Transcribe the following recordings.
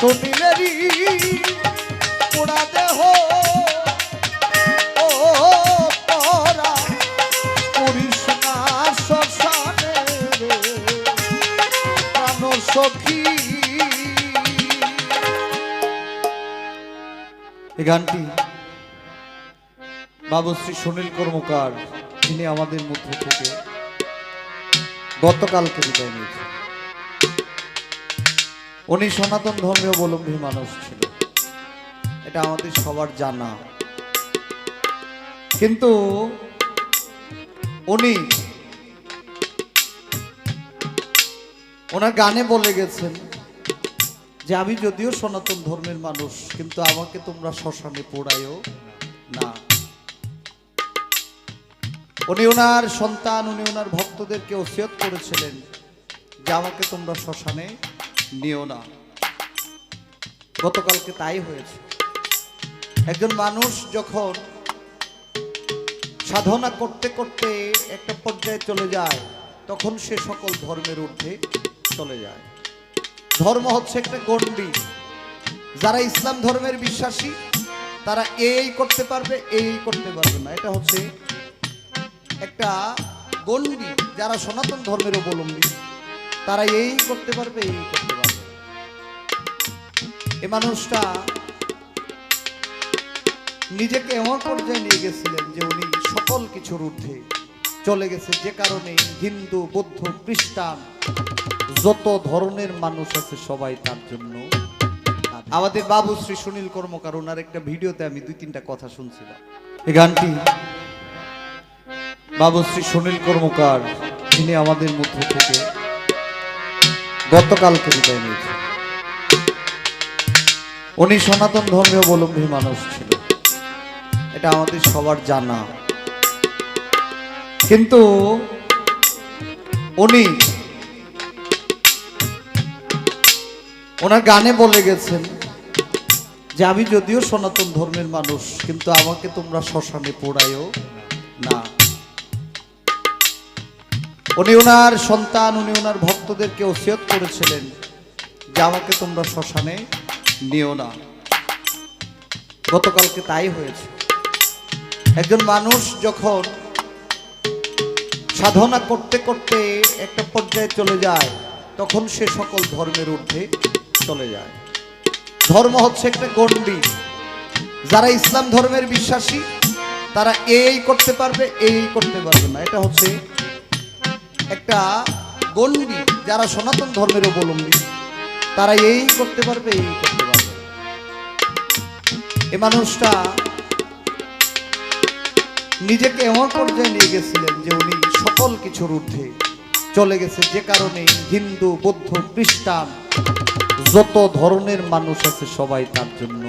সুনীলেরই পোড়া দেহ। গানটি বাবুশ্রী সুনীল কর্মকার তিনি আমাদের মধ্যে থেকে গতকালকে বিদায় নিয়েছেন। উনি সনাতন ধর্মীয় অবলম্বী মানুষ ছিল। এটা আমাদের সবার জানা। কিন্তু উনি ওনার গানে বলে গেছেন যে, আমি যদিও সনাতন ধর্মের মানুষ, কিন্তু আমাকে তোমরা শ্মশানে পোড়ায়ও না। উনি ওনার সন্তান, উনি ওনার ভক্তদেরকে ওসিয়ত করেছিলেন যে, আমাকে তোমরা শ্মশানে নিও না। গতকালকে তাই হয়েছে। একজন মানুষ যখন সাধনা করতে করতে একটা পর্যায়ে চলে যায়, তখন সে সকল ধর্মের ঊর্ধ্বে চলে যায়। ধর্ম হচ্ছে একটা গণ্ডি। যারা ইসলাম ধর্মের বিশ্বাসী, তারা এই করতে পারবে, এই করতে পারবে না। এটা হচ্ছে একটা গণ্ডি। যারা সনাতন ধর্মের অবলম্বী, তারা এই করতে পারবে, এই করতে এ মানুষটা নিজেকে এমন পর্যায়ে নিয়ে গেছিলেন যে উনি সকল কিছুর ঊর্ধ্বে চলে গেছে। যে কারণে হিন্দু, বৌদ্ধ, খ্রিস্টান, যত ধরনের মানুষ আছে সবাই তার জন্য আমাদের বাবু শ্রী সুনীল কর্মকার, ওনার একটা ভিডিওতে আমি দুই তিনটা কথা শুনছিলাম। এই গানটি বাবু শ্রী সুনীল কর্মকার তিনি আমাদের মধ্যে থেকে গতকালকে বিদায় নিয়েছেন। উনি সনাতন ধর্মীয় অবলম্বী মানুষ ছিল। এটা আমাদের সবার জানা। কিন্তু উনি ওনার গানে বলে গেছেন যে, আমি যদিও সনাতন ধর্মের মানুষ, কিন্তু আমাকে তোমরা শ্মশানে পোড়ায়ও না। উনি ওনার সন্তান, উনি ওনার ভক্তদেরকে ওসিয়ত করেছিলেন যে, আমাকে তোমরা শ্মশানে নিও না। গতকালকে তাই হয়েছে। একজন মানুষ যখন সাধনা করতে করতে একটা পর্যায়ে চলে যায়, তখন সে সকল ধর্মের ঊর্ধ্বে চলে যায়। ধর্ম হচ্ছে একটা গণ্ডি। যারা ইসলাম ধর্মের বিশ্বাসী, তারা এই করতে পারবে, এই করতে পারবে না। এটা হচ্ছে একটা গণ্ডি। যারা সনাতন ধর্মের অবলম্বী, তারা এই করতে পারবে, এই করতে এ মানুষটা নিজেকে এমন পর্যায়ে নিয়ে গেছিলেন যে উনি সকল কিছুর ঊর্ধ্বে চলে গেছে। যে কারণে হিন্দু, বৌদ্ধ, খ্রিস্টান, যত ধরনের মানুষ আছে সবাই তার জন্য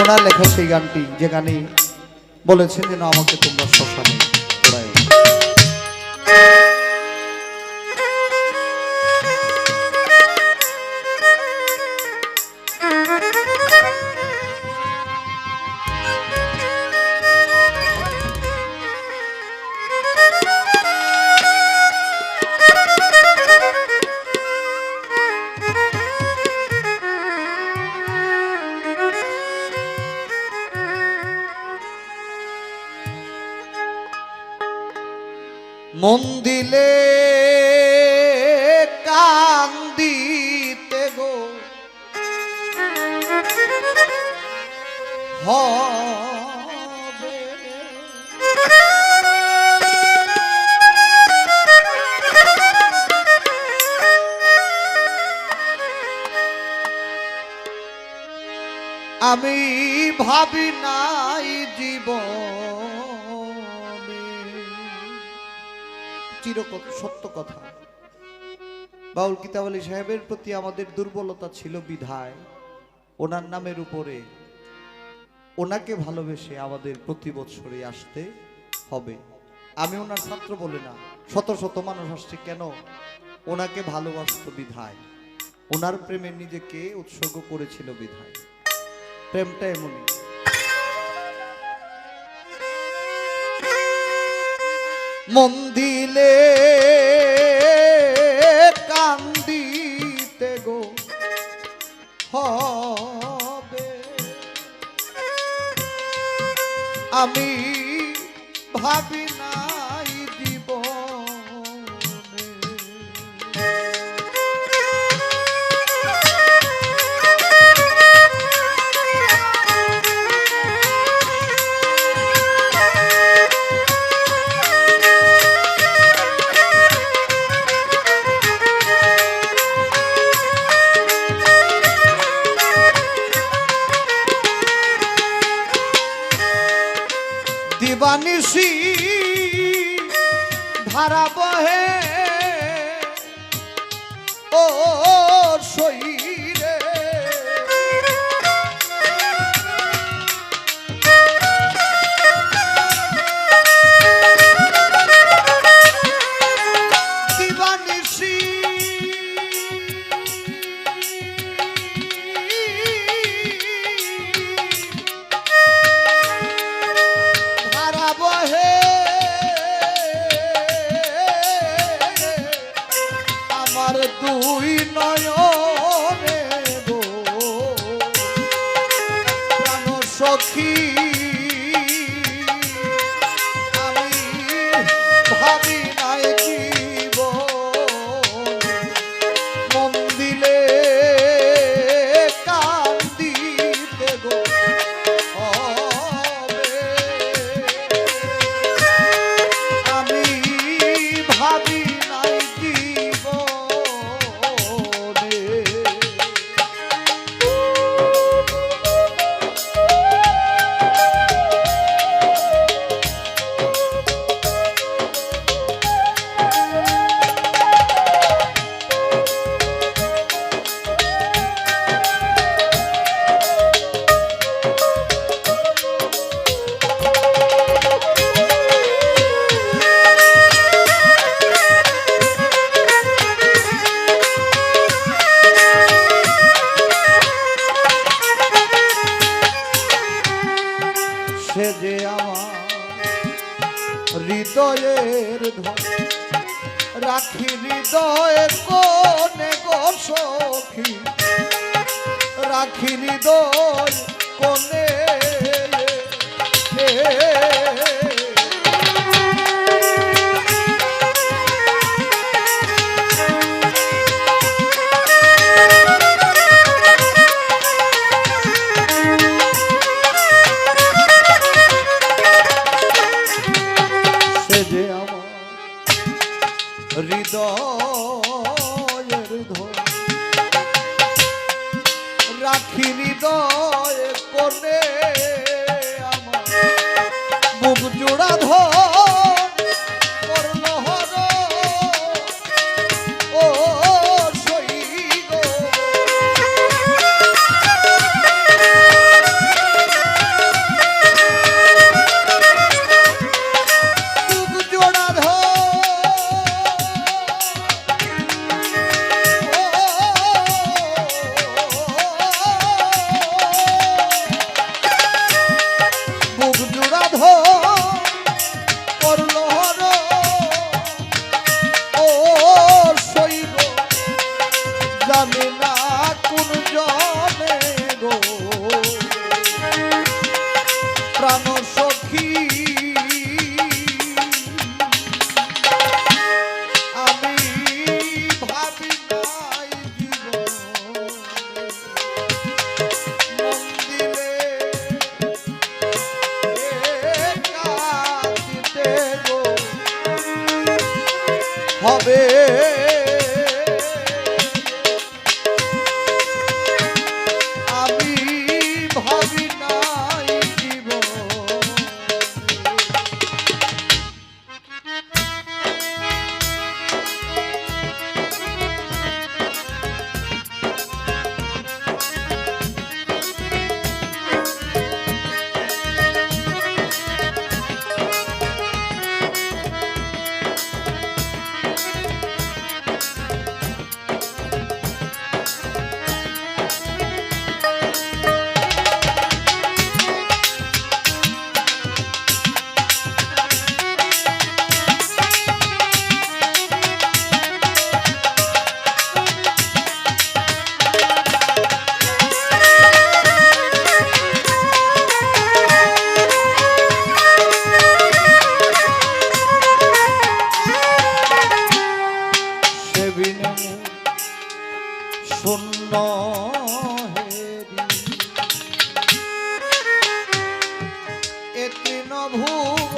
ওনার লেখা সেই গানটি, যে গানে বলেছেন যেন আমাকে তোমরা শ্মশানে ভাবি নাই জীবনে। চিরকথ সত্য কথা। বাউল কিতাব সাহেবের প্রতি আমাদের দুর্বলতা ছিল বিধায়। ওনার নামের উপরে ওনাকে ভালোবেসে আমাদের প্রতি বছরে আসতে হবে। আমি ওনার ছাত্র বলে না, শত শত মানুষ আসছে কেন? ওনাকে ভালোবাসত বিধায়। ওনার প্রেমে নিজেকে উৎসর্গ করেছিল বিধায়। প্রেমটা এমনই। মন্দিলে কান্দিতে গো হবে। আমি ভাবি ও সই তার দুই নয় হৃদয়ের কোনে গো সখী রাখি হৃদয় কৃষ্ণ ভূ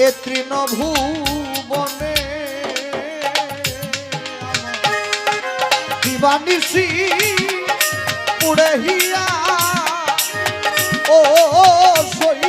এ তৃণভুবনে দিবানিসি পুড়হিয়া ও সই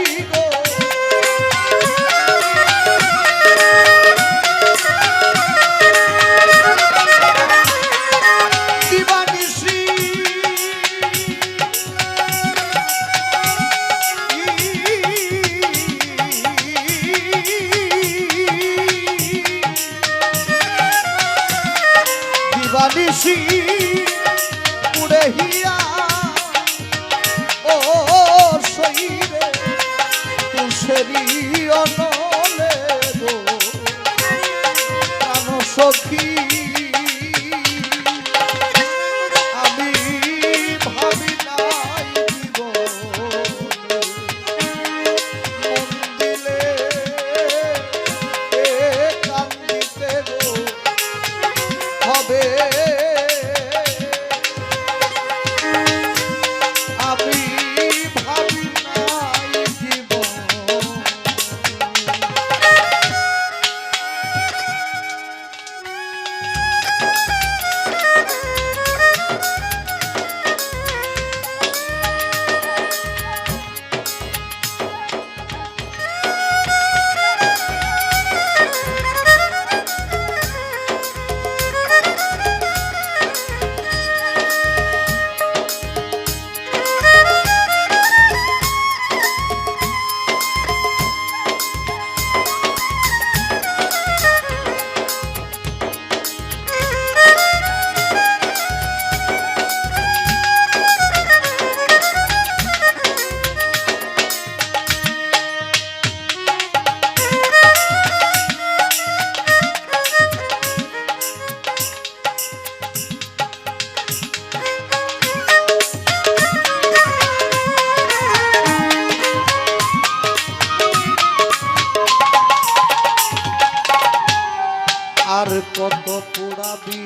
কত পোড়াবি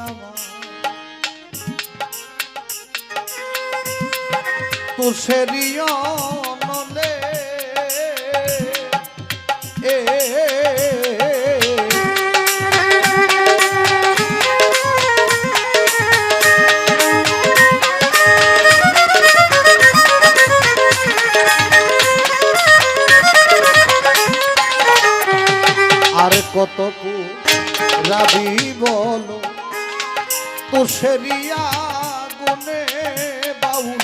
আমার তোর সেরিয়া সেরিয়া গুনে বাউল।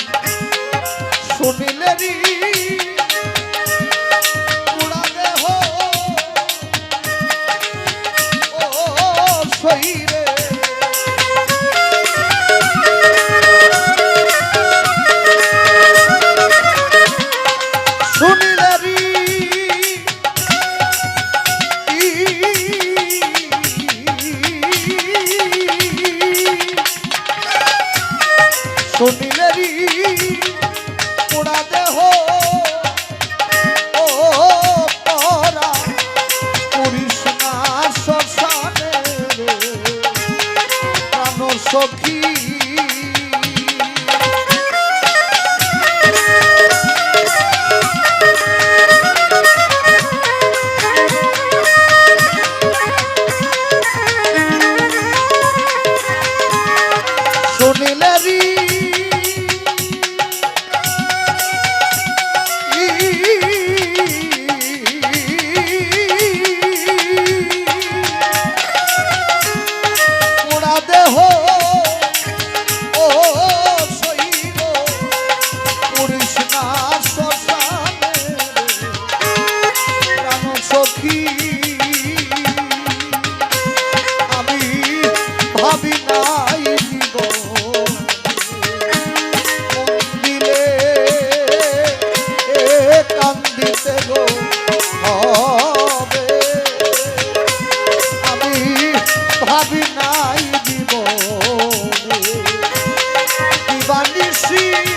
শুনিলেরি সখী। see.